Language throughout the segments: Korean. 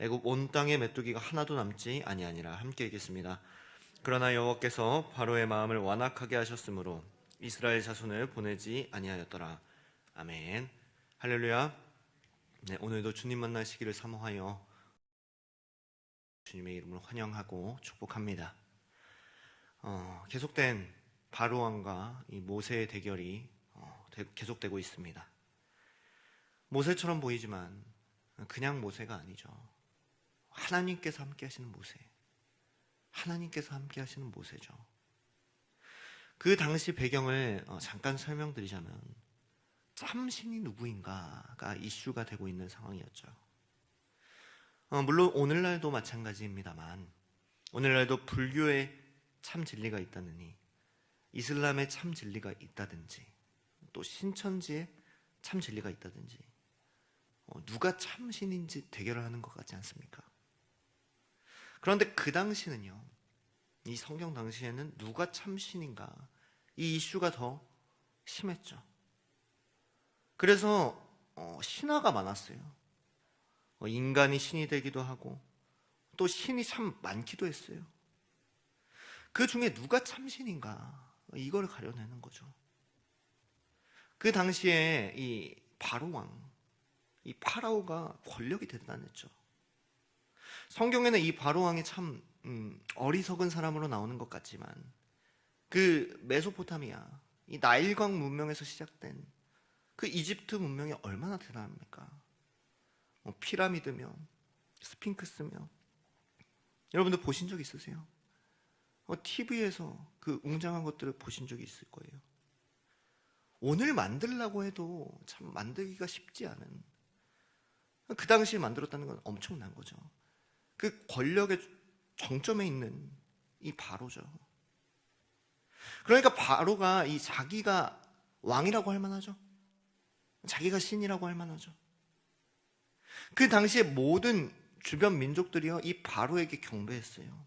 애굽 온 땅에 메뚜기가 하나도 남지 아니하니라 함께 읽겠습니다. 그러나 여호와께서 바로의 마음을 완악하게 하셨으므로 이스라엘 자손을 보내지 아니하였더라. 아멘. 할렐루야. 네, 오늘도 주님 만나시기를 사모하여 주님의 이름으로 환영하고 축복합니다. 어, 계속된 바로 왕과 이 모세의 대결이 어, 대- 계속되고 있습니다. 모세처럼 보이지만 그냥 모세가 아니죠. 하나님께서 함께 하시는 모세. 하나님께서 함께 하시는 모세죠. 그 당시 배경을 어, 잠깐 설명드리자면 참신이 누구인가가 이슈가 되고 있는 상황이었죠. 어, 물론 오늘날도 마찬가지입니다만 오늘날도 불교에 참 진리가 있다느니 이슬람에 참 진리가 있다든지 또 신천지에 참 진리가 있다든지 어, 누가 참 신인지 대결을 하는 것 같지 않습니까? 그런데 그 당시는요, 이 성경 당시에는 누가 참 신인가 이 이슈가 더 심했죠. 그래서 어, 신화가 많았어요. 어, 인간이 신이 되기도 하고 또 신이 참 많기도 했어요. 그 중에 누가 참 신인가 이걸 가려내는 거죠. 그 당시에 이 바로 왕, 이 파라오가 권력이 대단했죠. 성경에는 이 바로 왕이 참 음, 어리석은 사람으로 나오는 것 같지만 그 메소포타미아, 이 나일강 문명에서 시작된 그 이집트 문명이 얼마나 대단합니까? 뭐 피라미드며 스핑크스며 여러분들 보신 적 있으세요? TV에서 그 웅장한 것들을 보신 적이 있을 거예요. 오늘 만들라고 해도 참 만들기가 쉽지 않은 그 당시에 만들었다는 건 엄청난 거죠. 그 권력의 정점에 있는 이 바로죠. 그러니까 바로가 이 자기가 왕이라고 할 만하죠. 자기가 신이라고 할 만하죠. 그 당시에 모든 주변 민족들이요 이 바로에게 경배했어요.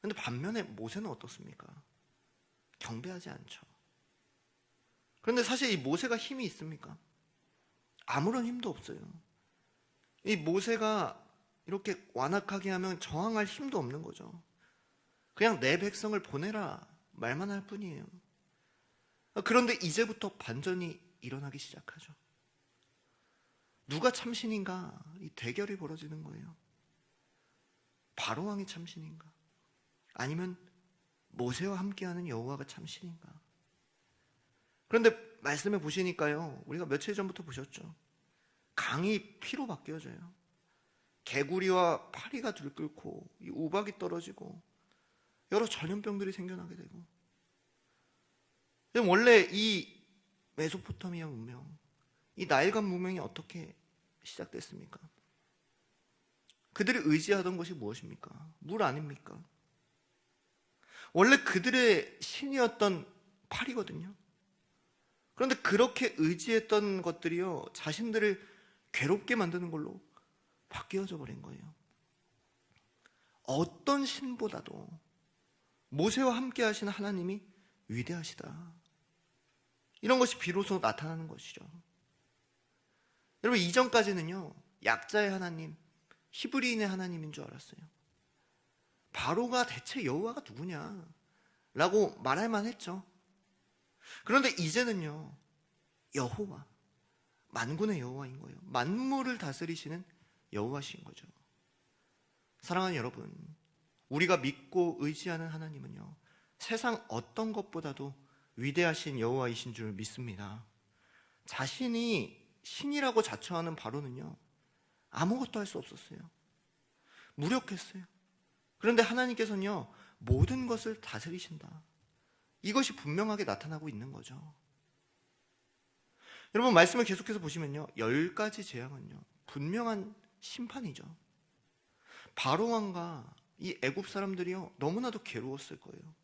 근데 반면에 모세는 어떻습니까? 경배하지 않죠. 그런데 사실 이 모세가 힘이 있습니까? 아무런 힘도 없어요. 이 모세가 이렇게 완악하게 하면 저항할 힘도 없는 거죠. 그냥 내 백성을 보내라 말만 할 뿐이에요. 그런데 이제부터 반전이 일어나기 시작하죠. 누가 참신인가? 이 대결이 벌어지는 거예요. 바로왕이 참신인가? 아니면 모세와 함께하는 여호와가 참신인가? 그런데 말씀해 보시니까요. 우리가 며칠 전부터 보셨죠. 강이 피로 바뀌어져요. 개구리와 파리가 들끓고 이 우박이 떨어지고 여러 전염병들이 생겨나게 되고 원래 이 메소포타미아 문명, 이 나일강 문명이 어떻게 시작됐습니까? 그들이 의지하던 것이 무엇입니까? 물 아닙니까? 원래 그들의 신이었던 파리거든요. 그런데 그렇게 의지했던 것들이요, 자신들을 괴롭게 만드는 걸로 바뀌어져 버린 거예요. 어떤 신보다도 모세와 함께 하신 하나님이 위대하시다. 이런 것이 비로소 나타나는 것이죠. 여러분, 이전까지는요, 약자의 하나님, 히브리인의 하나님인 줄 알았어요. 바로가 대체 여호와가 누구냐? 라고 말할 만 했죠. 그런데 이제는요, 여호와, 만군의 여호와인 거예요. 만물을 다스리시는 여호와신 거죠. 사랑하는 여러분, 우리가 믿고 의지하는 하나님은요, 세상 어떤 것보다도 위대하신 여호와이신 줄 믿습니다. 자신이 신이라고 자처하는 바로는요, 아무것도 할 수 없었어요. 무력했어요. 그런데 하나님께서는요, 모든 것을 다스리신다. 이것이 분명하게 나타나고 있는 거죠. 여러분, 말씀을 계속해서 보시면요, 열 가지 재앙은요, 분명한 심판이죠. 바로 왕과 이 애굽 사람들이요, 너무나도 괴로웠을 거예요.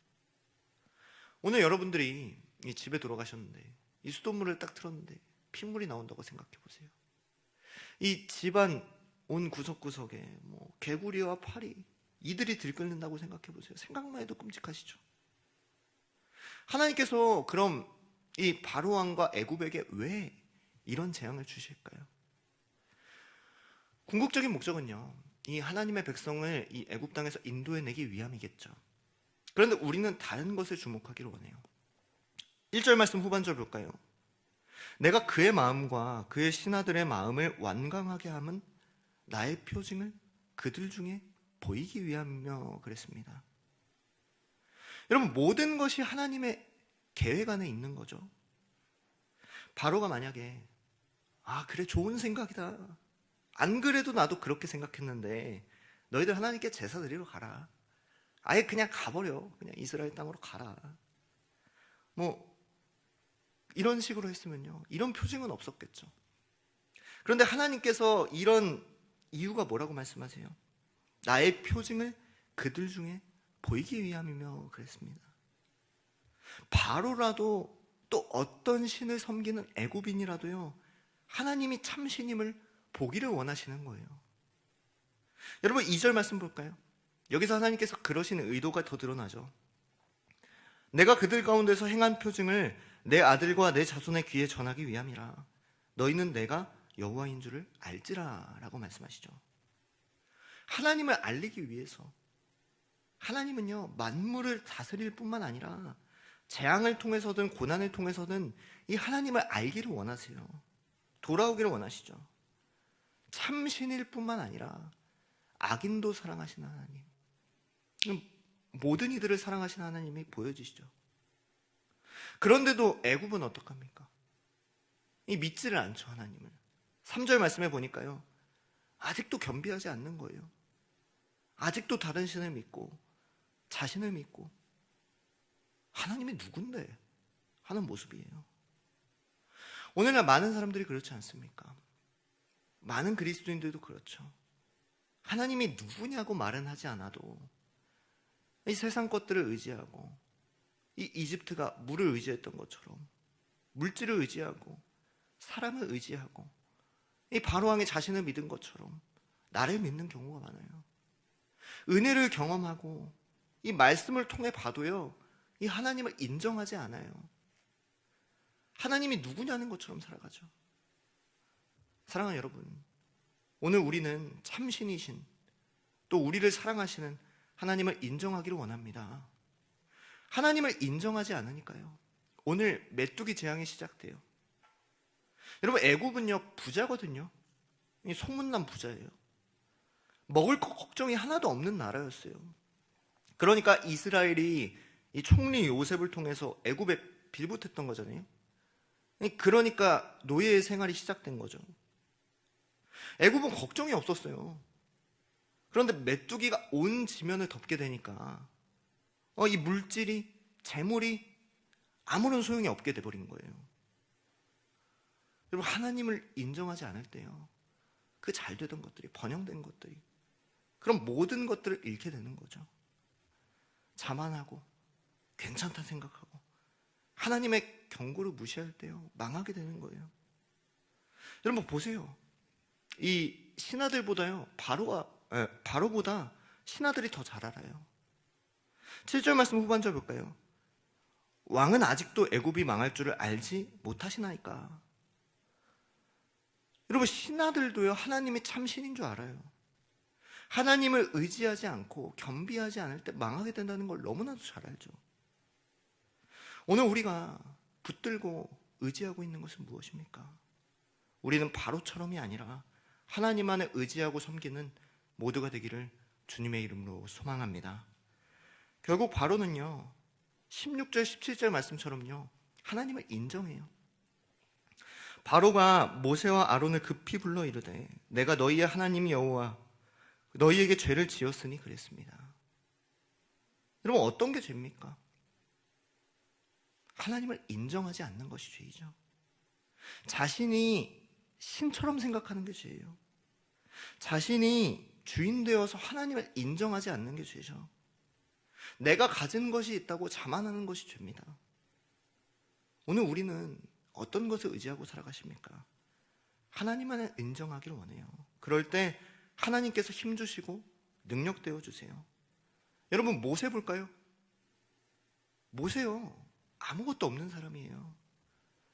오늘 여러분들이 이 집에 돌아가셨는데, 이 수돗물을 딱 틀었는데, 핏물이 나온다고 생각해 보세요. 이 집안 온 구석구석에 뭐 개구리와 파리 이들이 들끓는다고 생각해 보세요. 생각만 해도 끔찍하시죠. 하나님께서 그럼 이 바로 왕과 애굽에게 왜 이런 재앙을 주실까요? 궁극적인 목적은요. 이 하나님의 백성을 이 애굽 땅에서 인도해 내기 위함이겠죠. 그런데 우리는 다른 것을 주목하기를 원해요. 1절 말씀 후반절 볼까요? 내가 그의 마음과 그의 신하들의 마음을 완강하게 함은 나의 표징을 그들 중에 보이기 위함이며 그랬습니다. 여러분 모든 것이 하나님의 계획 안에 있는 거죠. 바로가 만약에 아 그래 좋은 생각이다. 안 그래도 나도 그렇게 생각했는데 너희들 하나님께 제사 드리러 가라. 아예 그냥 가버려. 그냥 이스라엘 땅으로 가라. 뭐 이런 식으로 했으면요. 이런 표징은 없었겠죠. 그런데 하나님께서 이런 이유가 뭐라고 말씀하세요? 나의 표징을 그들 중에 보이기 위함이며 그랬습니다. 바로라도 또 어떤 신을 섬기는 애굽인이라도요. 하나님이 참 신임을 보기를 원하시는 거예요. 여러분 2절 말씀 볼까요? 여기서 하나님께서 그러시는 의도가 더 드러나죠. 내가 그들 가운데서 행한 표징을 내 아들과 내 자손의 귀에 전하기 위함이라. 너희는 내가 여호와인 줄을 알지라라고 말씀하시죠. 하나님을 알리기 위해서 하나님은요 만물을 다스릴 뿐만 아니라 재앙을 통해서든 고난을 통해서든 이 하나님을 알기를 원하세요. 돌아오기를 원하시죠. 참신일 뿐만 아니라 악인도 사랑하시는 하나님. 모든 이들을 사랑하시는 하나님이 보여지시죠. 그런데도 애굽은 어떡합니까? 이 믿지를 않죠, 하나님을. 3절 말씀해 보니까요. 아직도 겸비하지 않는 거예요. 아직도 다른 신을 믿고 자신을 믿고 하나님이 누군데 하는 모습이에요. 오늘날 많은 사람들이 그렇지 않습니까? 많은 그리스도인들도 그렇죠. 하나님이 누구냐고 말은 하지 않아도 이 세상 것들을 의지하고 이 이집트가 물을 의지했던 것처럼 물질을 의지하고 사람을 의지하고 이 바로왕이 자신을 믿은 것처럼 나를 믿는 경우가 많아요. 은혜를 경험하고 이 말씀을 통해 봐도요. 이 하나님을 인정하지 않아요. 하나님이 누구냐는 것처럼 살아가죠. 사랑하는 여러분, 오늘 우리는 참신이신 또 우리를 사랑하시는 하나님을 인정하기를 원합니다. 하나님을 인정하지 않으니까요. 오늘 메뚜기 재앙이 시작돼요. 여러분 애굽은요 부자거든요. 이 소문난 부자예요. 먹을 것 걱정이 하나도 없는 나라였어요. 그러니까 이스라엘이 이 총리 요셉을 통해서 애굽에 빌붙었던 거잖아요. 그러니까 노예의 생활이 시작된 거죠. 애굽은 걱정이 없었어요. 그런데 메뚜기가 온 지면을 덮게 되니까 어, 이 물질이 재물이 아무런 소용이 없게 돼버린 거예요. 여러분 하나님을 인정하지 않을 때요. 그 잘 되던 것들이 번영된 것들이 그럼 모든 것들을 잃게 되는 거죠. 자만하고 괜찮다 생각하고 하나님의 경고를 무시할 때요 망하게 되는 거예요. 여러분 보세요. 이 신하들보다요 바로가 에, 바로보다 신하들이 더 잘 알아요. 7절 말씀 후반절 볼까요? 왕은 아직도 애굽이 망할 줄을 알지 못하시나이까. 여러분 신하들도요 하나님이 참 신인 줄 알아요. 하나님을 의지하지 않고 겸비하지 않을 때 망하게 된다는 걸 너무나도 잘 알죠. 오늘 우리가 붙들고 의지하고 있는 것은 무엇입니까? 우리는 바로처럼이 아니라 하나님 안에 의지하고 섬기는 모두가 되기를 주님의 이름으로 소망합니다. 결국 바로는요, 16절, 17절 말씀처럼요, 하나님을 인정해요. 바로가 모세와 아론을 급히 불러 이르되 내가 너희의 하나님 여호와 너희에게 죄를 지었으니 그랬습니다. 여러분 어떤 게 죄입니까? 하나님을 인정하지 않는 것이 죄이죠. 자신이 신처럼 생각하는 게 죄예요. 자신이 주인 되어서 하나님을 인정하지 않는 게 죄죠. 내가 가진 것이 있다고 자만하는 것이 죄입니다. 오늘 우리는 어떤 것을 의지하고 살아가십니까? 하나님만을 인정하기를 원해요. 그럴 때 하나님께서 힘 주시고 능력 되어 주세요. 여러분 모세 볼까요? 모세요. 아무것도 없는 사람이에요.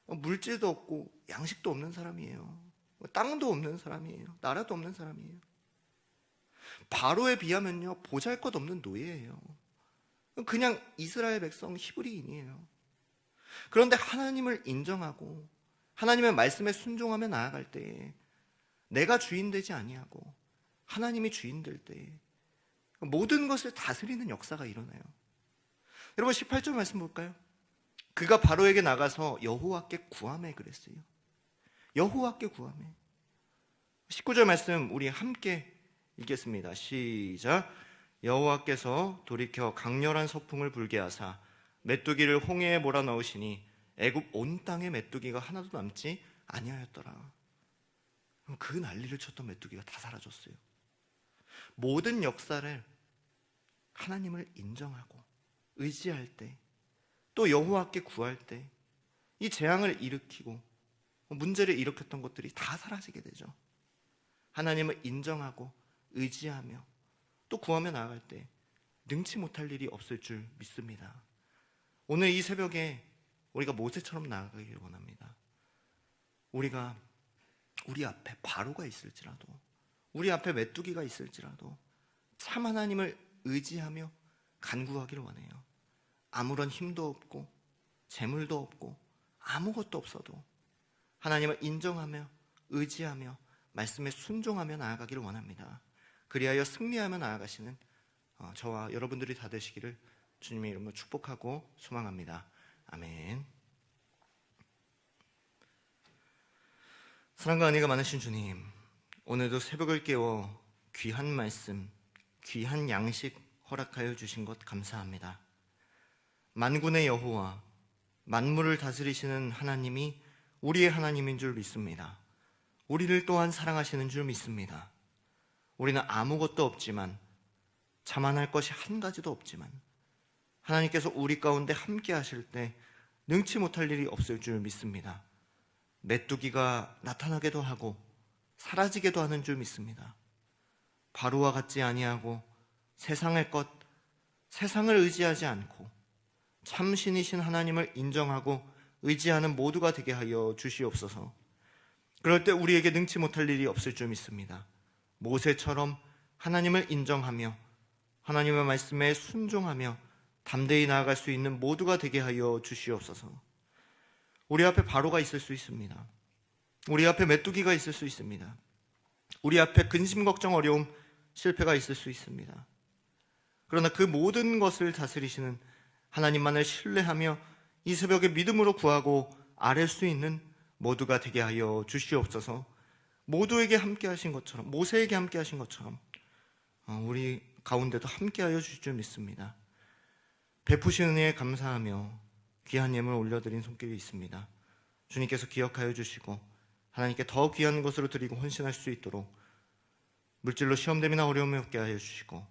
물질도 없고 양식도 없는 사람이에요. 뭐 땅도 없는 사람이에요. 나라도 없는 사람이에요. 바로에 비하면요 보잘 것 없는 노예예요. 그냥 이스라엘 백성 히브리인이에요. 그런데 하나님을 인정하고 하나님의 말씀에 순종하며 나아갈 때에 내가 주인 되지 아니하고 하나님이 주인 될 때에 모든 것을 다스리는 역사가 일어나요. 여러분 18절 말씀 볼까요? 그가 바로에게 나가서 여호와께 구함에 그랬어요. 여호와께 구함에. 19절 말씀 우리 함께 읽겠습니다. 시작. 여호와께서 돌이켜 강렬한 서풍을 불게 하사 메뚜기를 홍해에 몰아넣으시니 애굽 온 땅에 메뚜기가 하나도 남지 아니하였더라. 그 난리를 쳤던 메뚜기가 다 사라졌어요. 모든 역사를 하나님을 인정하고 의지할 때, 또 여호와께 구할 때, 이 재앙을 일으키고 문제를 일으켰던 것들이 다 사라지게 되죠. 하나님을 인정하고 의지하며 또 구하며 나아갈 때 능치 못할 일이 없을 줄 믿습니다. 오늘 이 새벽에 우리가 모세처럼 나아가기를 원합니다. 우리가 우리 앞에 바로가 있을지라도 우리 앞에 메뚜기가 있을지라도 참 하나님을 의지하며 간구하기를 원해요. 아무런 힘도 없고 재물도 없고 아무것도 없어도 하나님을 인정하며 의지하며 말씀에 순종하며 나아가기를 원합니다. 그리하여 승리하며 나아가시는 어, 저와 여러분들이 다 되시기를 주님의 이름으로 축복하고 소망합니다. 아멘. 사랑과 은혜가 많으신 주님, 오늘도 새벽을 깨워 귀한 말씀, 귀한 양식 허락하여 주신 것 감사합니다. 만군의 여호와, 만물을 다스리시는 하나님이 우리의 하나님인 줄 믿습니다. 우리를 또한 사랑하시는 줄 믿습니다. 우리는 아무것도 없지만 자만할 것이 한 가지도 없지만 하나님께서 우리 가운데 함께 하실 때 능치 못할 일이 없을 줄 믿습니다. 메뚜기가 나타나게도 하고 사라지게도 하는 줄 믿습니다. 바로와 같지 아니하고 세상의 것, 세상을 의지하지 않고 참신이신 하나님을 인정하고 의지하는 모두가 되게 하여 주시옵소서. 그럴 때 우리에게 능치 못할 일이 없을 줄 믿습니다. 모세처럼 하나님을 인정하며 하나님의 말씀에 순종하며 담대히 나아갈 수 있는 모두가 되게 하여 주시옵소서. 우리 앞에 바로가 있을 수 있습니다. 우리 앞에 메뚜기가 있을 수 있습니다. 우리 앞에 근심, 걱정, 어려움, 실패가 있을 수 있습니다. 그러나 그 모든 것을 다스리시는 하나님만을 신뢰하며 이 새벽에 믿음으로 구하고 아랠 수 있는 모두가 되게 하여 주시옵소서. 모두에게 함께 하신 것처럼 모세에게 함께 하신 것처럼 어, 우리 가운데도 함께 하여 주실 줄 믿습니다. 베푸신 은혜에 감사하며 귀한 예물 올려드린 손길이 있습니다. 주님께서 기억하여 주시고 하나님께 더 귀한 것으로 드리고 헌신할 수 있도록 물질로 시험됨이나 어려움이 없게 하여 주시고